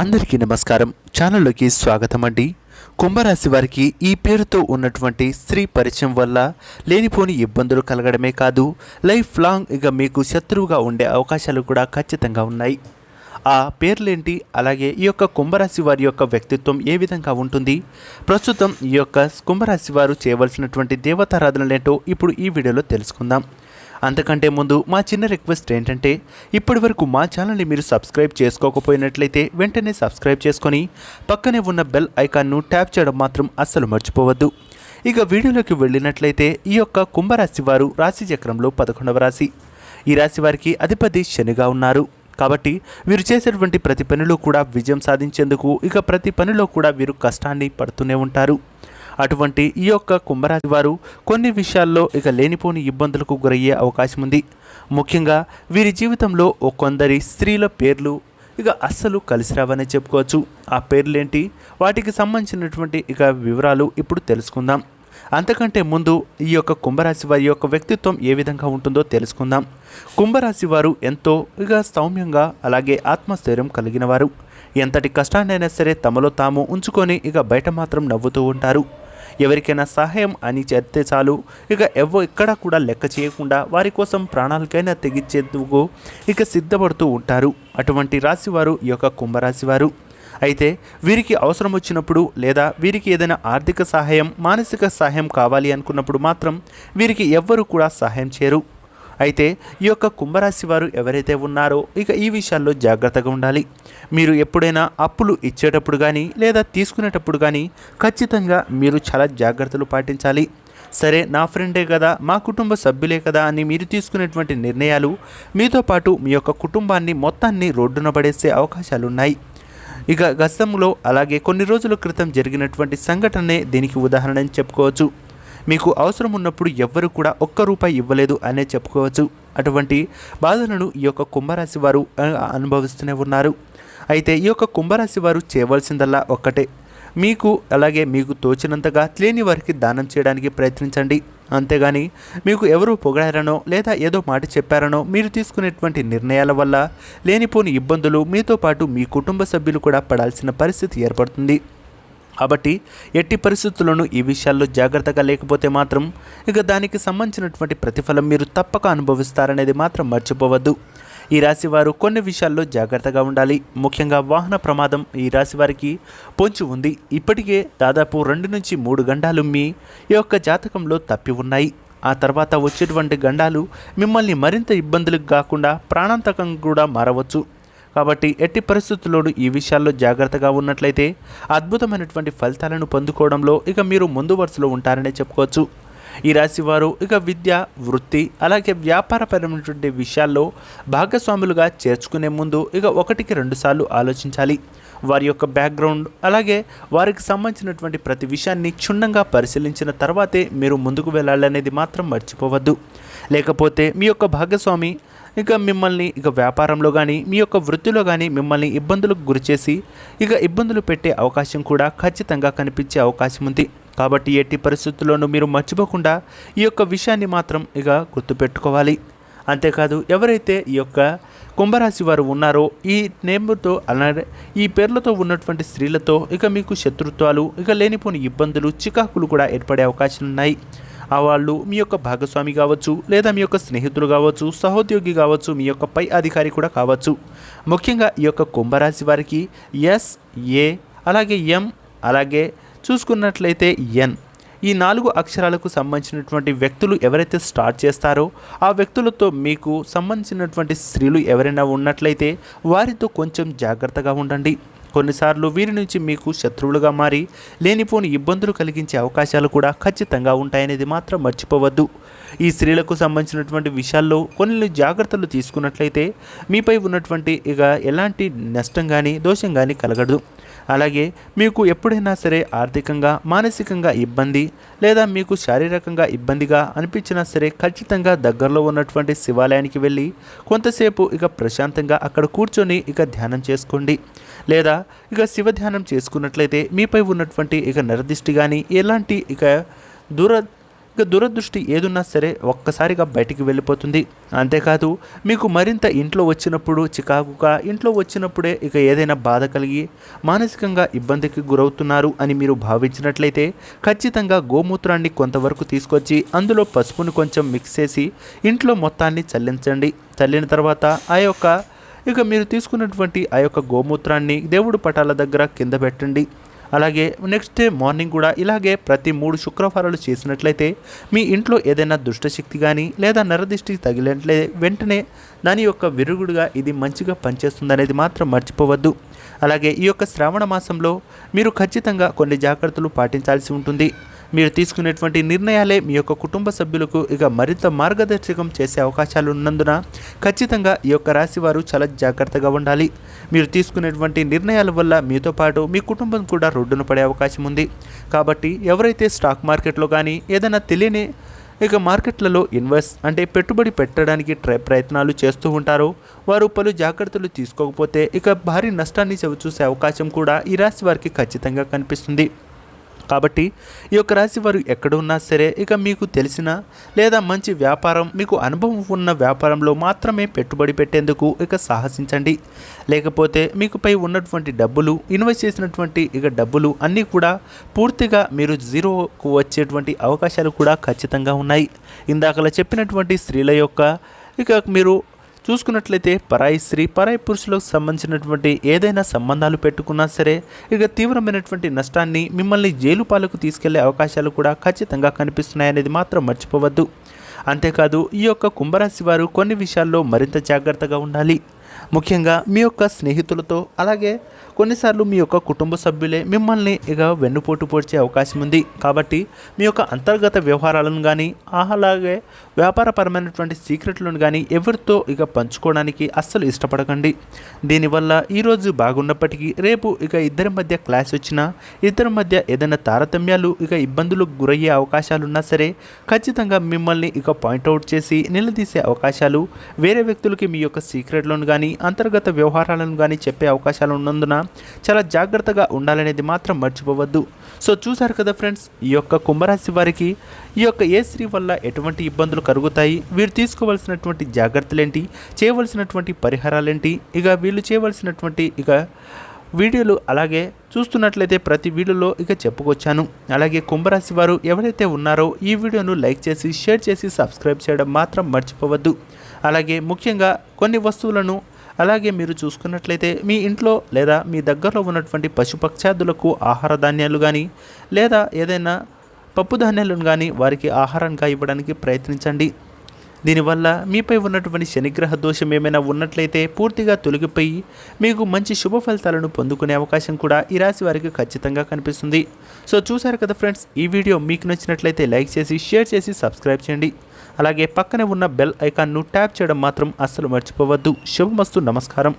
అందరికీ నమస్కారం. ఛానల్లోకి స్వాగతం అండి. కుంభరాశి వారికి ఈ పేరుతో ఉన్నటువంటి స్త్రీ పరిచయం వల్ల లేనిపోని ఇబ్బందులు కలగడమే కాదు లైఫ్ లాంగ్ ఇక మీకు శత్రువుగా ఉండే అవకాశాలు కూడా ఖచ్చితంగా ఉన్నాయి. ఆ పేర్లేంటి? అలాగే ఈ యొక్క కుంభరాశి వారి యొక్క వ్యక్తిత్వం ఏ విధంగా ఉంటుంది? ప్రస్తుతం ఈ యొక్క కుంభరాశి వారు చేయవలసినటువంటి దేవతారాధనలేంటో ఇప్పుడు ఈ వీడియోలో తెలుసుకుందాం. అంతకంటే ముందు మా చిన్న రిక్వెస్ట్ ఏంటంటే ఇప్పటి వరకు మా ఛానల్ని మీరు సబ్స్క్రైబ్ చేసుకోకపోయినట్లయితే వెంటనే సబ్స్క్రైబ్ చేసుకొని పక్కనే ఉన్న బెల్ ఐకాన్ను ట్యాప్ చేయడం మాత్రం అస్సలు మర్చిపోవద్దు. ఇక వీడియోలోకి వెళ్ళినట్లయితే ఈ యొక్క కుంభరాశి వారు రాశి చక్రంలో పదకొండవ రాశి. ఈ రాశి వారికి అధిపతి శనిగా ఉన్నారు. కాబట్టి వీరు చేసేటువంటి ప్రతి పనిలో కూడా విజయం సాధించేందుకు ఇక ప్రతి పనిలో కూడా వీరు కష్టాన్ని పడుతూనే ఉంటారు. అటువంటి ఈ యొక్క కుంభరాశి వారు కొన్ని విషయాల్లో ఇక లేనిపోని ఇబ్బందులకు గురయ్యే అవకాశం ఉంది. ముఖ్యంగా వీరి జీవితంలో కొందరి స్త్రీల పేర్లు ఇక అస్సలు కలిసి రావని చెప్పుకోవచ్చు. ఆ పేర్లేంటి? వాటికి సంబంధించినటువంటి ఇక వివరాలు ఇప్పుడు తెలుసుకుందాం. అంతకంటే ముందు ఈ యొక్క కుంభరాశి వారి యొక్క వ్యక్తిత్వం ఏ విధంగా ఉంటుందో తెలుసుకుందాం. కుంభరాశి వారు ఎంతో ఇక సౌమ్యంగా అలాగే ఆత్మస్థైర్యం కలిగిన వారు. ఎంతటి కష్టాన్నైనా సరే తమలో తాము ఉంచుకొని ఇక బయట మాత్రం నవ్వుతూ ఉంటారు. ఎవరికైనా సహాయం అని చేస్తే చాలు. ఇక ఎవ్వ ఎక్కడా కూడా లెక్క చేయకుండా వారి కోసం ప్రాణాలకైనా తెగించేందుకు ఇక సిద్ధపడుతూ ఉంటారు. అటువంటి రాశివారు ఈ యొక్క కుంభరాశివారు. అయితే వీరికి అవసరం వచ్చినప్పుడు లేదా వీరికి ఏదైనా ఆర్థిక సహాయం మానసిక సహాయం కావాలి అనుకున్నప్పుడు మాత్రం వీరికి ఎవ్వరూ కూడా సహాయం చేయరు. అయితే ఈ యొక్క కుంభరాశి వారు ఎవరైతే ఉన్నారో ఇక ఈ విషయాల్లో జాగ్రత్తగా ఉండాలి. మీరు ఎప్పుడైనా అప్పులు ఇచ్చేటప్పుడు కానీ లేదా తీసుకునేటప్పుడు కానీ ఖచ్చితంగా మీరు చాలా జాగ్రత్తలు పాటించాలి. సరే నా ఫ్రెండే కదా మా కుటుంబ సభ్యులే కదా అని మీరు తీసుకునేటువంటి నిర్ణయాలు మీతో పాటు మీ యొక్క కుటుంబాన్ని మొత్తాన్ని రోడ్డున పడేసే అవకాశాలు ఉన్నాయి ఇక గతంలో అలాగే కొన్ని రోజుల క్రితం జరిగినటువంటి సంఘటనే దీనికి ఉదాహరణ అని చెప్పుకోవచ్చు. మీకు అవసరం ఉన్నప్పుడు ఎవ్వరు కూడా ఒక్క రూపాయి ఇవ్వలేదు అనే చెప్పుకోవచ్చు. అటువంటి బాధలను ఈ యొక్క కుంభరాశి వారు అనుభవిస్తూనే ఉన్నారు. అయితే ఈ యొక్క కుంభరాశి వారు చేయవలసిందల్లా ఒక్కటే. మీకు అలాగే మీకు తోచినంతగా లేని వారికి దానం చేయడానికి ప్రయత్నించండి. అంతేగాని మీకు ఎవరు పొగడారనో లేదా ఏదో మాట చెప్పారనో మీరు తీసుకునేటువంటి నిర్ణయాల వల్ల లేనిపోని ఇబ్బందులు మీతో పాటు మీ కుటుంబ సభ్యులు కూడా పడాల్సిన పరిస్థితి ఏర్పడుతుంది. కాబట్టి ఎట్టి పరిస్థితుల్లోనూ ఈ విషయాల్లో జాగ్రత్తగా లేకపోతే మాత్రం ఇక దానికి సంబంధించినటువంటి ప్రతిఫలం మీరు తప్పక అనుభవిస్తారనేది మాత్రం మర్చిపోవద్దు. ఈ రాశి వారు కొన్ని విషయాల్లో జాగ్రత్తగా ఉండాలి. ముఖ్యంగా వాహన ప్రమాదం ఈ రాశి వారికి పొంచి ఉంది. ఇప్పటికే దాదాపు రెండు నుంచి మూడు గండాలు మీ యొక్క జాతకంలో తప్పి ఉన్నాయి. ఆ తర్వాత వచ్చేటువంటి గండాలు మిమ్మల్ని మరింత ఇబ్బందులకు కాకుండా ప్రాణాంతకం కూడా మారవచ్చు. కాబట్టి ఎట్టి పరిస్థితుల్లోనూ ఈ విషయాల్లో జాగ్రత్తగా ఉన్నట్లయితే అద్భుతమైనటువంటి ఫలితాలను పొందుకోవడంలో ఇక మీరు ముందు వరుసలో ఉంటారనే చెప్పుకోవచ్చు. ఈ రాశి వారు ఇక విద్య వృత్తి అలాగే వ్యాపారపరమైనటువంటి విషయాల్లో భాగస్వాములుగా చేర్చుకునే ముందు ఇక ఒకటికి రెండుసార్లు ఆలోచించాలి. వారి యొక్క బ్యాక్గ్రౌండ్ అలాగే వారికి సంబంధించినటువంటి ప్రతి విషయాన్ని క్షుణ్ణంగా పరిశీలించిన తర్వాతే మీరు ముందుకు వెళ్ళాలనేది మాత్రం మర్చిపోవద్దు. లేకపోతే మీ యొక్క భాగస్వామి ఇక మిమ్మల్ని ఇక వ్యాపారంలో కానీ మీ యొక్క వృత్తిలో కానీ మిమ్మల్ని ఇబ్బందులకు గురిచేసి ఇక ఇబ్బందులు పెట్టే అవకాశం కూడా ఖచ్చితంగా కనిపించే అవకాశం ఉంది. కాబట్టి ఎట్టి పరిస్థితుల్లోనూ మీరు మర్చిపోకుండా ఈ యొక్క విషయాన్ని మాత్రం ఇక గుర్తుపెట్టుకోవాలి. అంతేకాదు ఎవరైతే ఈ యొక్క కుంభరాశి వారు ఉన్నారో ఈ నేమ్తో అలాగే ఈ పేర్లతో ఉన్నటువంటి స్త్రీలతో ఇక మీకు శత్రుత్వాలు ఇక లేనిపోని ఇబ్బందులు చికాకులు కూడా ఏర్పడే అవకాశాలు ఉన్నాయి. ఆ వాళ్ళు మీ యొక్క భాగస్వామి కావచ్చు లేదా మీ యొక్క స్నేహితులు కావచ్చు సహోద్యోగి కావచ్చు మీ యొక్క పై అధికారి కూడా కావచ్చు. ముఖ్యంగా ఈ యొక్క కుంభరాశి వారికి ఎస్ ఏ అలాగే ఎం అలాగే చూసుకున్నట్లయితే ఎన్. ఈ నాలుగు అక్షరాలకు సంబంధించినటువంటి వ్యక్తులు ఎవరైతే స్టార్ట్ చేస్తారో ఆ వ్యక్తులతో మీకు సంబంధించినటువంటి స్త్రీలు ఎవరైనా ఉన్నట్లయితే వారితో కొంచెం జాగ్రత్తగా ఉండండి. కొన్నిసార్లు వీరి నుంచి మీకు శత్రువులుగా మారి లేనిపోని ఇబ్బందులు కలిగించే అవకాశాలు కూడా ఖచ్చితంగా ఉంటాయనేది మాత్రం మర్చిపోవద్దు. ఈ స్త్రీలకు సంబంధించినటువంటి విషయాల్లో కొన్ని జాగ్రత్తలు తీసుకున్నట్లయితే మీపై ఉన్నటువంటి ఇక ఎలాంటి నష్టం కానీ దోషం కానీ కలగదు. అలాగే మీకు ఎప్పుడైనా సరే ఆర్థికంగా మానసికంగా ఇబ్బంది లేదా మీకు శారీరకంగా ఇబ్బందిగా అనిపించినా సరే ఖచ్చితంగా దగ్గరలో ఉన్నటువంటి శివాలయానికి వెళ్ళి కొంతసేపు ఇక ప్రశాంతంగా అక్కడ కూర్చొని ఇక ధ్యానం చేసుకోండి. లేదా ఇక శివ ధ్యానం చేసుకున్నట్లయితే మీపై ఉన్నటువంటి ఇక నరదిష్టి కానీ ఎలాంటి ఇక దూర ఇక దురదృష్టి ఏదున్నా సరే ఒక్కసారిగా బయటికి వెళ్ళిపోతుంది. అంతేకాదు మీకు మరింత ఇంట్లో వచ్చినప్పుడు చికాకుగా ఇంట్లో వచ్చినప్పుడే ఇక ఏదైనా బాధ కలిగి మానసికంగా ఇబ్బందికి గురవుతున్నారు అని మీరు భావించినట్లయితే ఖచ్చితంగా గోమూత్రాన్ని కొంతవరకు తీసుకొచ్చి అందులో పసుపును కొంచెం మిక్స్ చేసి ఇంట్లో మొత్తాన్ని చల్లించండి. చల్లిన తర్వాత ఆ యొక్క ఇక మీరు తీసుకున్నటువంటి ఆ యొక్క గోమూత్రాన్ని దేవుడు పటాల దగ్గర కింద పెట్టండి. అలాగే నెక్స్ట్ డే మార్నింగ్ కూడా ఇలాగే ప్రతి మూడు శుక్రవారాలు చేసినట్లయితే మీ ఇంట్లో ఏదైనా దుష్టశక్తి కానీ లేదా నరదిష్టి తగిలినట్లే వెంటనే దాని యొక్క విరుగుడుగా ఇది మంచిగా పనిచేస్తుంది అనేది మాత్రం మర్చిపోవద్దు. అలాగే ఈ యొక్క శ్రావణ మాసంలో మీరు ఖచ్చితంగా కొన్ని జాగ్రత్తలు పాటించాల్సి ఉంటుంది. మీరు తీసుకునేటువంటి నిర్ణయాలే మీ యొక్క కుటుంబ సభ్యులకు ఇక మరింత మార్గదర్శకం చేసే అవకాశాలు ఉన్నందున ఖచ్చితంగా ఈ యొక్క రాశి వారు చాలా జాగ్రత్తగా ఉండాలి. మీరు తీసుకునేటువంటి నిర్ణయాల వల్ల మీతో పాటు మీ కుటుంబం కూడా రోడ్డున పడే అవకాశం ఉంది. కాబట్టి ఎవరైతే స్టాక్ మార్కెట్లో కానీ ఏదైనా తెలియని ఇక మార్కెట్లలో ఇన్వెస్ట్ అంటే పెట్టుబడి పెట్టడానికి ట్రై ప్రయత్నాలు చేస్తూ ఉంటారో. వారు పలు జాగ్రత్తలు తీసుకోకపోతే ఇక భారీ నష్టాన్ని చవిచూసే అవకాశం కూడా ఈ రాశి వారికి ఖచ్చితంగా కనిపిస్తుంది. కాబట్టి ఈ యొక్క రాశి వారు ఎక్కడ ఉన్నా సరే ఇక మీకు తెలిసిన లేదా మంచి వ్యాపారం మీకు అనుభవం ఉన్న వ్యాపారంలో మాత్రమే పెట్టుబడి పెట్టేందుకు ఇక సాహసించండి. లేకపోతే మీకుపై ఉన్నటువంటి డబ్బులు ఇన్వెస్ట్ చేసినటువంటి ఇక డబ్బులు అన్నీ కూడా పూర్తిగా మీరు జీరోకు వచ్చేటువంటి అవకాశాలు కూడా ఖచ్చితంగా ఉన్నాయి. ఇందాకలా చెప్పినటువంటి స్త్రీల యొక్క ఇక మీరు చూసుకున్నట్లయితే పరాయి స్త్రీ పరాయి పురుషులకు సంబంధించినటువంటి ఏదైనా సంబంధాలు పెట్టుకున్నా సరే ఇక తీవ్రమైనటువంటి నష్టాన్ని మిమ్మల్ని జైలు పాలకు తీసుకెళ్ళే అవకాశాలు కూడా ఖచ్చితంగా కనిపిస్తున్నాయనేది మాత్రం మర్చిపోవద్దు. అంతేకాదు ఈ యొక్క కుంభరాశి వారు కొన్ని విషయాల్లో మరింత జాగ్రత్తగా ఉండాలి. ముఖ్యంగా మీ యొక్క స్నేహితులతో అలాగే కొన్నిసార్లు మీ యొక్క కుటుంబ సభ్యులే మిమ్మల్ని ఇక వెన్నుపోటు పొడిచే అవకాశం ఉంది. కాబట్టి మీ యొక్క అంతర్గత వ్యవహారాలను కానీ అలాగే వ్యాపారపరమైనటువంటి సీక్రెట్లను కానీ ఎవరితో ఇక పంచుకోవడానికి అస్సలు ఇష్టపడకండి. దీనివల్ల ఈరోజు బాగున్నప్పటికీ రేపు ఇక ఇద్దరి మధ్య క్లాస్ వచ్చినా ఇద్దరి మధ్య ఏదైనా తారతమ్యాలు ఇక ఇబ్బందులకు గురయ్యే అవకాశాలు ఉన్నా సరే ఖచ్చితంగా మిమ్మల్ని ఇక పాయింట్అవుట్ చేసి నిలదీసే అవకాశాలు వేరే వ్యక్తులకి మీ యొక్క సీక్రెట్లను కానీ అంతర్గత వ్యవహారాలను కానీ చెప్పే అవకాశాలు ఉన్నందున చాలా జాగ్రత్తగా ఉండాలనేది మాత్రం మర్చిపోవద్దు. సో చూసారు కదా ఫ్రెండ్స్ ఈ యొక్క కుంభరాశి వారికి ఈ యొక్క ఏ స్త్రీ వల్ల ఎటువంటి ఇబ్బందులు కలుగుతాయి వీరు తీసుకోవాల్సినటువంటి జాగ్రత్తలేంటి చేయవలసినటువంటి పరిహారాలేంటి ఇక వీళ్ళు చేయవలసినటువంటి ఇక వీడియోలు అలాగే చూస్తున్నట్లయితే ప్రతి వీడియోలో ఇక చెప్పుకొచ్చాను. అలాగే కుంభరాశి వారు ఎవరైతే ఉన్నారో ఈ వీడియోను లైక్ చేసి షేర్ చేసి సబ్స్క్రైబ్ చేయడం మాత్రం మర్చిపోవద్దు. అలాగే ముఖ్యంగా కొన్ని వస్తువులను అలాగే మీరు చూసుకున్నట్లయితే మీ ఇంట్లో లేదా మీ దగ్గరలో ఉన్నటువంటి పశుపక్షాదులకు ఆహార ధాన్యాలు కానీ లేదా ఏదైనా పప్పు ధాన్యాలను కానీ వారికి ఆహారంగా ఇవ్వడానికి ప్రయత్నించండి. దీనివల్ల మీపై ఉన్నటువంటి శనిగ్రహ దోషం ఏమైనా ఉన్నట్లయితే పూర్తిగా తొలగిపోయి మీకు మంచి శుభ ఫలితాలను పొందుకునే అవకాశం కూడా ఈ రాశి వారికి ఖచ్చితంగా కనిపిస్తుంది. సో చూసారు కదా ఫ్రెండ్స్ ఈ వీడియో మీకు నచ్చినట్లయితే లైక్ చేసి షేర్ చేసి సబ్స్క్రైబ్ చేయండి. అలాగే పక్కనే ఉన్న బెల్ ఐకాన్ను ట్యాప్ చేయడం మాత్రం అస్సలు మర్చిపోవద్దు. శుభమస్తు. నమస్కారం.